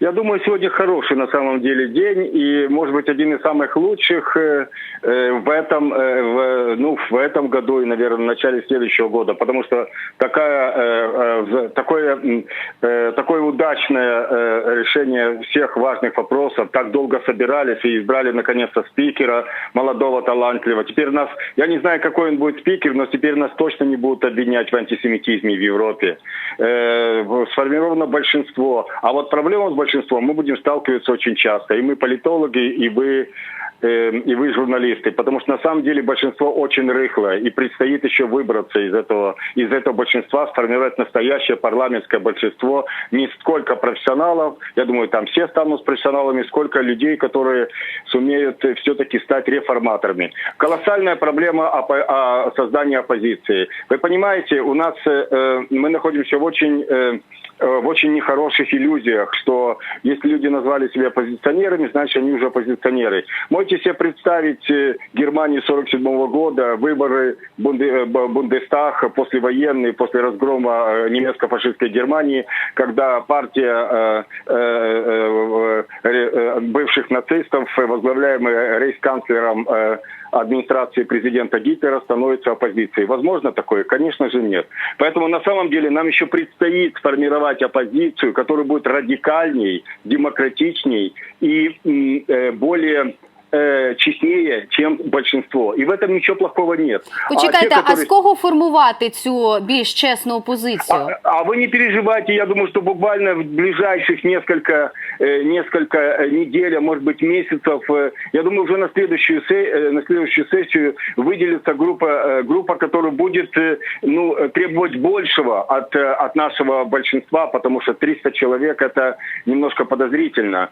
Я думаю, сегодня хороший на самом деле день и, может быть, один из самых лучших э, э, в этом, э, в, ну, в этом году и, наверное, в начале следующего года, потому что такая, такое, такое удачное решение всех важных вопросов, так долго собирались и избрали наконец-то спикера, молодого, талантливого. Теперь нас, я не знаю, какой он будет спикер, но теперь нас точно не будут обвинять в антисемитизме в Европе. Сформировано большинство. А вот проблема с большинством мы будем сталкиваться очень часто. И мы политологи, и вы и вы журналисты, потому что на самом деле большинство очень рыхлое, и предстоит еще выбраться из этого, из этого большинства, сформировать настоящее парламентское большинство, не сколько профессионалов, я думаю, там все станут профессионалами, сколько людей, которые сумеют э, все-таки стать реформаторами. Колоссальная проблема опо- о создании оппозиции. Вы понимаете, у нас э, э, мы находимся в очень э, э, в очень нехороших иллюзиях, что если люди назвали себя оппозиционерами, значит они уже оппозиционеры. Можете себе представить э, Германию 47 года, выборы Бунде- э, Бундестаг послевоенные, после разгрома э, немецко-фашистской Германии, когда партия бывших нацистов, возглавляемая рейхсканцлером э, администрации президента Гитлера становится оппозицией. Возможно такое? Конечно же нет. Поэтому на самом деле нам еще предстоит сформировать оппозицию, которая будет радикальней, демократичней и более э, честнее, чем большинство. І в этом нічого плохого нет. Почекайте, те, а которые- з кого формувати цю більш чесну опозицію? а, а вы не переживайте, я думаю, что буквально в ближайших несколько, э, несколько э, недель, а может быть месяцев, э, я думаю, уже на следующую, се- э, на следующую сессию выделится группа, э, группа, которая будет э, ну, э, требовать большего от, э, от нашего большинства, потому что 300 человек это немножко подозрительно.